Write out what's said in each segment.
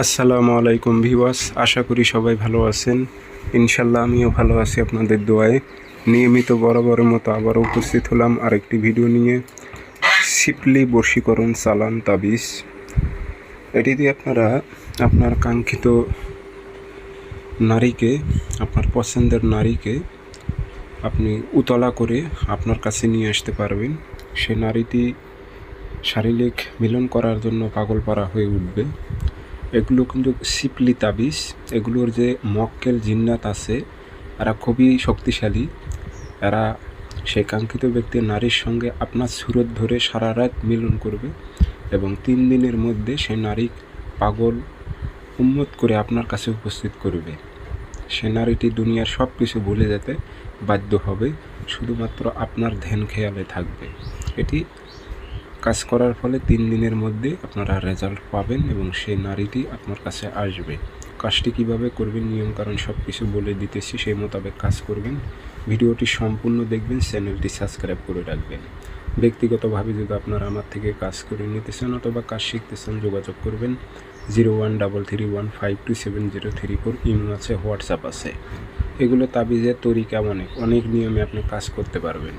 আসসালামু আলাইকুম ভিওয়াস আশা করি সবাই ভালো আছেন। ইনশাল্লাহ আমিও ভালো আছি আপনাদের দোয়ায়। নিয়মিত বরাবরের মতো আবারও উপস্থিত হলাম আরেকটি ভিডিও নিয়ে। সিপলি বর্ষীকরণ চালান তাবিজ। এটি দিয়ে আপনারা আপনার কাঙ্ক্ষিত নারীকে, আপনার পছন্দের নারীকে আপনি উতলা করে আপনার কাছে নিয়ে আসতে পারবেন। সে নারীটি শারীরিক মিলন করার জন্য পাগল পারা হয়ে উঠবে। এগুলো কিন্তু সিপলি তাবিজ। এগুলোর যে মক্কেল জিন্নাত আছে, এরা খুবই শক্তিশালী। এরা সেই কাঙ্ক্ষিত ব্যক্তির নারীর সঙ্গে আপনার সুরত ধরে সারা রাত মিলন করবে এবং তিন দিনের মধ্যে সে নারী পাগল উন্মত করে আপনার কাছে উপস্থিত করবে। সে নারীটি দুনিয়ার সব কিছু ভুলে যেতে বাধ্য হবে, শুধুমাত্র আপনার ধ্যান খেয়ালে থাকবে। এটি কাজ করার ফলে তিন দিনের মধ্যে আপনারা রেজাল্ট পাবেন এবং সেই নারীটি আপনার কাছে আসবে। কাজটি কীভাবে করবেন নিয়মকানুন সব কিছু বলে দিতেছি, সেই মোতাবেক কাজ করবেন। ভিডিওটি সম্পূর্ণ দেখবেন, চ্যানেলটি সাবস্ক্রাইব করে রাখবেন। ব্যক্তিগতভাবে যদি আপনারা আমার থেকে কাজ করে নিতে চান অথবা কাজ শিখতে চান, যোগাযোগ করবেন। Zero one double three one five two seven zero three four, imo আছে, হোয়াটসঅ্যাপ আছে। এগুলো তাবিজের তরিকা অনেক। অনেক নিয়মে আপনি কাজ করতে পারবেন।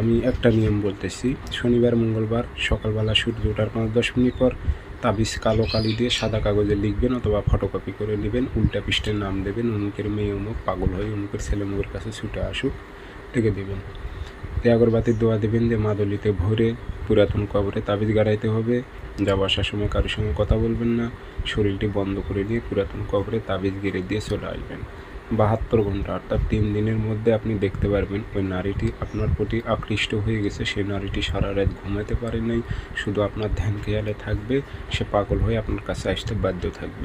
আমি একটা নিয়ম বলতেছি, শনিবার, মঙ্গলবার সকালবেলা সূর্য ওঠার পাঁচ দশ মিনিট পর তাবিজ কালো কালি দিয়ে সাদা কাগজে লিখবেন অথবা ফটোকপি করে নেবেন, উল্টা পৃষ্ঠের নাম দেবেন, অমুকের মেয়ে অমুক পাগল হয়ে অমুকের ছেলে মুখের কাছে ছুটে আসুক লিখে দেবেন। তে আগরবাতির দোয়া দেবেন যে, মাদলিতে ভরে, পুরাতন কবরে তাবিজ গাড়াইতে হবে যাওয়া আসার সময় কারোর সঙ্গে কথা বলবেন না, শরীরটি বন্ধ করে দিয়ে পুরাতন কবরে তাবিজ গিরে দিয়ে চলে আসবেন। বাহাত্তর ঘণ্টা, অর্থাৎ তিন দিনের মধ্যে আপনি দেখতে পারবেন ওই নারীটি আপনার প্রতি আকৃষ্ট হয়ে গেছে। সেই নারীটি সারা রাত ঘুমাতে পারে নাই, শুধু আপনার ধ্যান খেয়ালে থাকবে, সে পাগল হয়ে আপনার কাছে আসতে বাধ্য থাকবে।